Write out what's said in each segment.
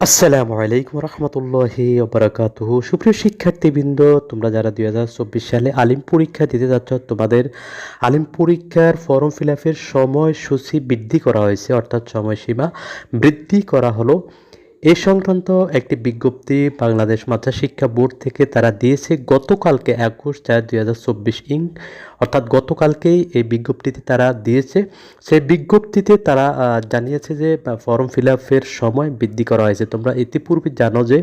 আসসালামু আলাইকুম রহমতুল্লাহি ওবরাকাতুহু। সুপ্রিয় শিক্ষার্থীবৃন্দ, তোমরা যারা দুই হাজার চব্বিশ সালে আলিম পরীক্ষা দিতে যাচ্ছ, তোমাদের আলিম পরীক্ষার ফর্ম ফিল আপের সময়সূচি বৃদ্ধি করা হয়েছে, অর্থাৎ সময়সীমা বৃদ্ধি করা হলো। এ সংক্রান্ত একটি বিজ্ঞপ্তি বাংলাদেশ মাদ্রাসা শিক্ষা বোর্ড থেকে তারা দিয়েছে। গতকালকে একুশ চার দুই হাজার চব্বিশ ইং, অর্থাৎ গতকালকেই এই বিজ্ঞপ্তিতে তারা দিয়েছে। সেই বিজ্ঞপ্তিতে তারা জানিয়েছে যে ফর্ম ফিল আপের সময় বৃদ্ধি করা হয়েছে। তোমরা ইতিপূর্বে জানো যে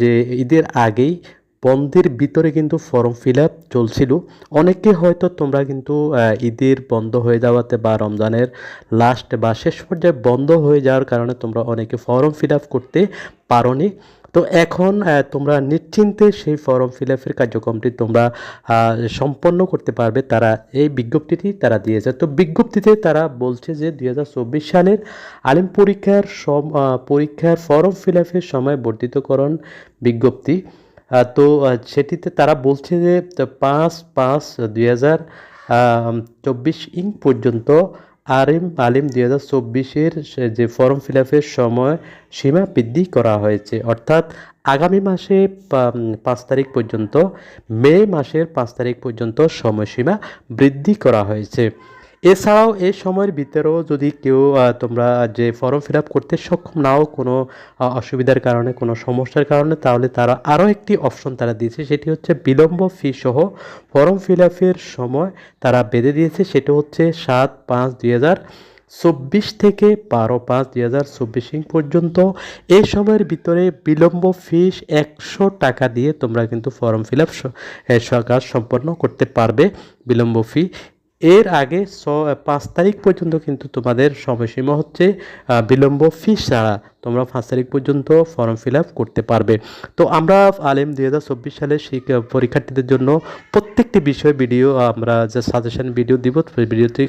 যে ঈদের আগেই বন্ধের ভিতরে কিন্তু ফর্ম ফিল আপ চলছিল। অনেকে হয়তো তোমরা কিন্তু ঈদের বন্ধ হয়ে যাওয়াতে বা রমজানের লাস্ট বা শেষ পর্যায়ে বন্ধ হয়ে যাওয়ার কারণে তোমরা অনেকে ফর্ম ফিল আপ করতে পারোনি। তো এখন তোমরা নিশ্চিন্তে সেই ফর্ম ফিল আপের কার্যক্রমটি তোমরা সম্পন্ন করতে পারবে। তারা এই বিজ্ঞপ্তিটি তারা দিয়েছে। তো বিজ্ঞপ্তিতে তারা বলছে যে দু হাজার চব্বিশ সালের আলিম পরীক্ষার সম পরীক্ষার ফর্ম ফিল আপের সময় বর্ধিতকরণ বিজ্ঞপ্তি। তো সেটিতে তারা বলছে যে পাঁচ পাঁচ দুই হাজার চব্বিশ ইং পর্যন্ত আরিম আলিম দুই হাজার চব্বিশের যে ফর্ম ফিল আপের সময় সীমা বৃদ্ধি করা হয়েছে। অর্থাৎ আগামী মাসে পাঁচ তারিখ পর্যন্ত, মে মাসের পাঁচ তারিখ পর্যন্ত সময়সীমা বৃদ্ধি করা হয়েছে। এছাড়াও এই সময়ের ভিতরেও যদি কেউ তোমরা যে ফর্ম ফিল করতে সক্ষম নাও কোনো অসুবিধার কারণে, কোনো সমস্যার কারণে, তাহলে তারা আরও একটি অপশন তারা দিয়েছে, সেটি হচ্ছে বিলম্ব ফি সহ ফর্ম ফিল সময় তারা বেঁধে দিয়েছে, সেটা হচ্ছে সাত পাঁচ দুই হাজার চব্বিশ থেকে বারো পাঁচ দুই হাজার চব্বিশ পর্যন্ত। এই সময়ের ভিতরে বিলম্ব ফিস একশো টাকা দিয়ে তোমরা কিন্তু ফর্ম ফিল আপ কাজ সম্পন্ন করতে পারবে বিলম্ব ফি এর আগে ছ পাঁচ তারিখ পর্যন্ত কিন্তু তোমাদের সময়সীমা হচ্ছে বিলম্ব ফিস ছাড়া তোমরা পাঁচ তারিখ পর্যন্ত ফর্ম ফিল আপ করতে পারবে। তো আমরা আলেম দুই হাজার চব্বিশ সালে পরীক্ষার্থীদের জন্য প্রত্যেকটি বিষয়ে ভিডিও আমরা যে সাজেশন ভিডিও দিব ভিডিওটি